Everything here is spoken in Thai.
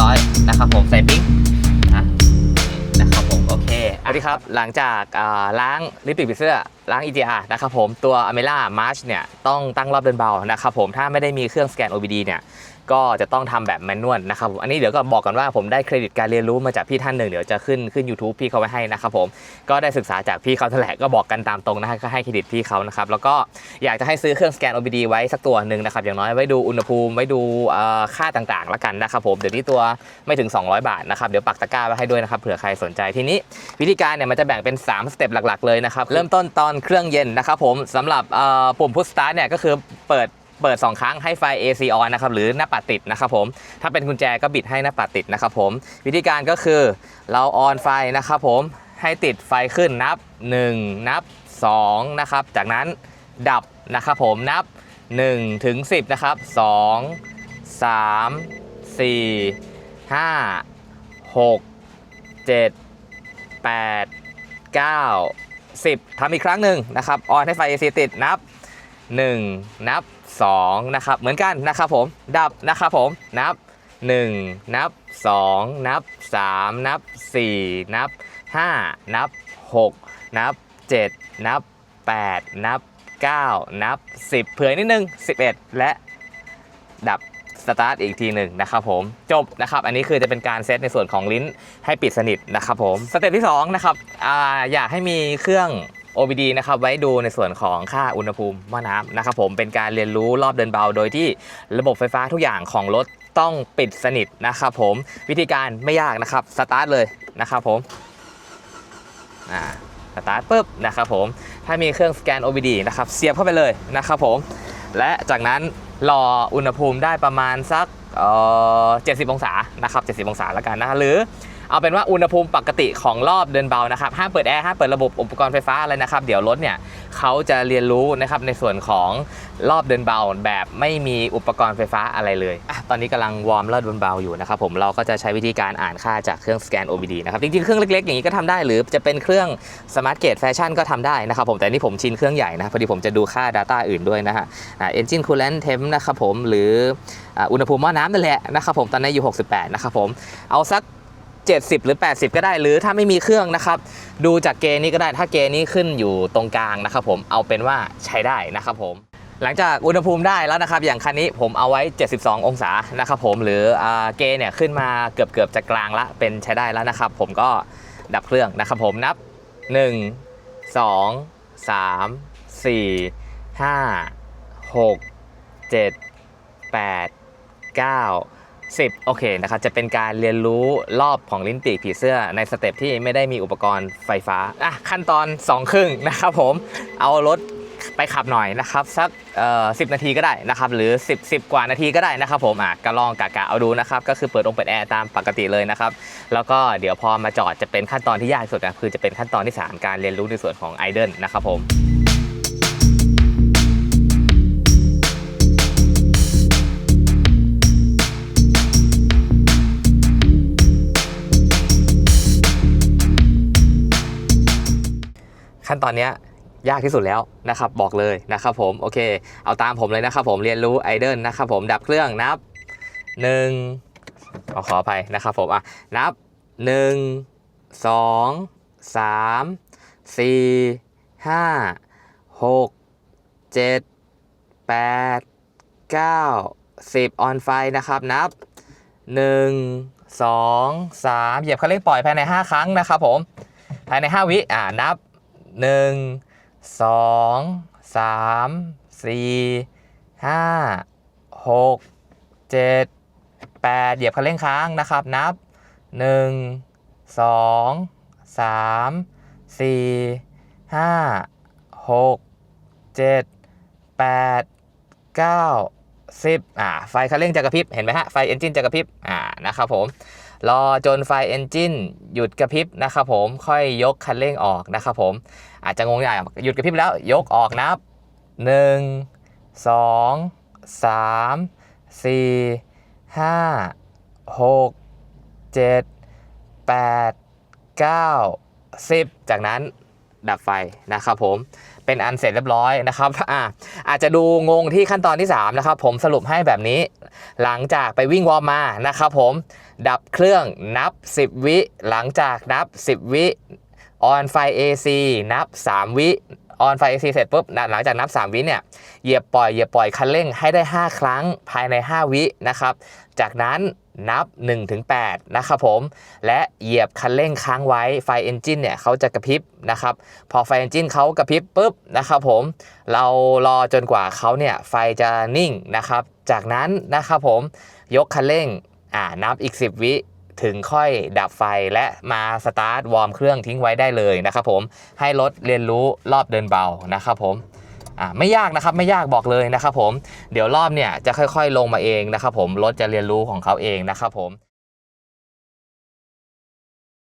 ร้อยนะครับผมใส่ปิ๊กนะครับผมโอเคสวัสดีครับหลังจากล้างลิปสติกปิดเสื้อ ล้าง EGR นะครับผมตัว a m e l a March เนี่ยต้องตั้งรอบเดินเบานะครับผมถ้าไม่ได้มีเครื่องสแกน OBD เนี่ยก็จะต้องทำแบบแมนนวลนะครับผมอันนี้เดี๋ยวก็บอกกันว่าผมได้เครดิตการเรียนรู้มาจากพี่ท่านหนึ่งเดี๋ยวจะขึ้นขึ้น YouTube พี่เขาไว้ให้นะครับผมก็ได้ศึกษาจากพี่เขาแถลงก็บอกกันตามตรงนะฮะก็ให้เครดิตพี่เขานะครับแล้วก็อยากจะให้ซื้อเครื่องสแกน OBD ไว้สักตัวหนึ่งนะครับอย่างน้อยไว้ดูอุณหภูมิไว้ดูค่าต่างๆแล้วกันนะครับผมเดี๋ยวนี้ตัวไม่ถึง 200 บาทนะครับเดี๋ยวปักตะกร้าไว้ให้ด้วยนะครับเผื่อใครสนใจทีนี้ วิธีการเนี่ยมันจะแบ่งเป็น 3 สเต็ปหลักๆเลยนะครับเริ่มต้นตอนเครื่องเย็นนะครับผมสำหรับปุ่ม push start เนี่ยก็คือเปิดเปิด 2 ครั้งให้ไฟ AC on นะครับหรือหน้าปัดติดนะครับผมถ้าเป็นกุญแจก็บิดให้หน้าปัดติดนะครับผมวิธีการก็คือเราออนไฟนะครับผมให้ติดไฟขึ้นนับ 1 นับ 2 นะครับ จากนั้นดับนะครับผมนับ 1 ถึง 10 นะครับ 2 3 4 5 6 7 8 9 10ทำอีกครั้งหนึ่งนะครับออนให้ไฟ AC ติดนับ 1 นับ 2 นะครับ เหมือนกันนะครับผมดับนะครับผมนับ 1 นับ 2 นับ 3 นับ 4 นับ 5 นับ 6 นับ 7 นับ 8 นับ 9 นับ 10 เผื่อนิดนึง 11 และดับ สตาร์ทอีกทีหนึ่งนะครับผมจบนะครับอันนี้คือจะเป็นการเซตในส่วนของลิ้นให้ปิดสนิทนะครับผมสเต็ปที่2นะครับออยากให้มีเครื่อง OBD นะครับไว้ดูในส่วนของค่าอุณหภูมิหม้อน้ำนะครับผมเป็นการเรียนรู้รอบเดินเบา โดยที่ระบบไฟฟ้าทุกอย่างของรถต้องปิดสนิทนะครับผมวิธีการไม่ยากนะครับสตาร์ทเลยนะครับผมอ่าสตาร์ทปุ๊บนะครับผมถ้ามีเครื่องสแกน OBD นะครับเสียบเข้าไปเลยนะครับผมและจากนั้น รออุณหภูมิได้ประมาณสักเจ็ดสิบองศานะครับเจ็ดสิบองศาแล้วกันนะหรือเอาเป็นว่าอุณหภูมิปกติของรอบเดินเบานะครับห้ามเปิดแอร์ห้ามเปิดระบบอุปกรณ์ไฟฟ้าอะไรนะครับ เดี๋ยวรถเนี่ย เขาจะเรียนรู้นะครับในส่วนของรอบเดินเบาแบบไม่มีอุปกรณ์ไฟฟ้าอะไรเลยอะตอนนี้กำลังวอร์มรอบเดินเบาอยู่นะครับผมเราก็จะใช้วิธีการอ่านค่าจากเครื่องสแกน OBD นะครับจริงๆเครื่องเล็กๆอย่างนี้ก็ทำได้ หรือจะเป็นเครื่องสมาร์ทเกตแฟชั่นก็ทำได้นะครับผมแต่นี่ผมชินเครื่องใหญ่นะพอดีผมจะดูค่า Data อื่นด้วยนะฮะเอ่า engine coolant temp นะครับผมหรืออุณหภูมิหม้อน้ำนั่นแหละนะครับผมตอนนี้อยู่ 68 นะครับผม เอาสัก 70 หรือ 80 ก็ได้ หรือถ้าไม่มีเครื่องนะครับ ดูจากเกนี้ก็ได้ถ้าเกนี้ขึ้นอยู่ตรงกลางนะครับผมเอาเป็นว่าใช้ได้นะครับผม หลังจากอุณหภูมิได้แล้วนะครับ อย่างคันนี้ผมเอาไว้ 72 องศานะครับผมหรืออเกเนี่ยขึ้นมาเกือบเกือบจะกลางละเป็นใช้ได้แล้วนะครับ ผมก็ดับเครื่องนะครับผมนับ 1 2 3 4 5 6 7 8 9 10 โอเคนะครับจะเป็นการเรียนรู้รอบของลิ้นปีกผีเสื้อในสเต็ปที่ไม่ได้มีอุปกรณ์ไฟฟ้าอะขั้นตอน 2 ครึ่งนะครับผมเอารถไปขับหน่อยนะครับสักเอ่อ10นาทีก็ได้นะครับหรือ 10 10 กว่านาทีก็ได้นะครับผมอะก็ลองกะกะเอาดูนะครับก็คือเปิดองค์เปิดแอร์ตามปกติเลยนะครับแล้วก็เดี๋ยวพอมาจอดจะเป็นขั้นตอนที่ยากสุดนะคือจะเป็นขั้นตอนที่ 3 การเรียนรู้ในส่วนของไอเดิลนะครับผม ขั้นตอนนี้ยากที่สุดแล้วนะครับบอกเลยนะครับผมโอเค เอาตามผมเลยนะครับผมเรียนรู้ไอเดิลนะครับผมดับเครื่องนับ1เอขออภัยนะครับผมอะนับ 1 2 3 4 5 6 7 8 9 10ออนไฟนะครับนับ 1 2 3 เหยียบคันเร่งปล่อยภายใน 5 ครั้งนะครับผมภายใน 5 วิอ่านับ หนึ่งสองสามสี่ห้าหกเจ็ดแปดเหยียบคันเร่งค้างนะครับนับหนึ่งสองสามสี่ห้าหกเจ็ดแปดเก้า สิบอ่าไฟคันเร่งจะกระพริบเห็นไหมฮะไฟเอนจินจะกระพริบอ่านะครับผมรอจนไฟเอนจินหยุดกระพริบนะครับผมค่อยยกคันเร่งออกนะครับผมอาจจะงงใหญ่หยุดกระพริบแล้วยกออกนับ 1 2 3 4 5 6 7 8 9 10 จากนั้นดับไฟนะครับผม เป็นอันเสร็จเรียบร้อยนะครับอ่าอาจจะดูงงที่ขั้นตอนที่3นะครับผมสรุปให้แบบนี้ หลังจากไปวิ่งวอร์มมานะครับผมดับเครื่องนับ 10 วิ หลังจากนับ 10 วิออนไฟ AC นับ 3 วิ on ไฟ AC เสร็จปุ๊บหลังจากนับ 3 วิเนี่ยเหยียบปล่อยเหยียบปล่อยคันเร่งให้ได้ 5 ครั้งภายใน 5 วินะครับ จากนั้นนับ 1-8 นะครับผม และเหยียบคันเร่งค้างไว้ไฟเอนจินเนี่ยเขาจะกระพริบนะครับ พอไฟเอนจินเขากระพริบปุ๊บนะครับผม เรารอจนกว่าเขาเนี่ยไฟจะนิ่งนะครับ จากนั้นนะครับผมยกคันเร่งอ่านับอีก 10 วิ ถึงค่อยดับไฟและมาสตาร์ทวอร์มเครื่องทิ้งไว้ได้เลยนะครับผมให้รถเรียนรู้รอบเดินเบานะครับผมไม่ยากนะครับไม่ยากบอกเลยนะครับผมเดี๋ยวรอบเนี่ยจะค่อยๆลงมาเองนะครับผมรถจะเรียนรู้ของเขาเองนะครับผม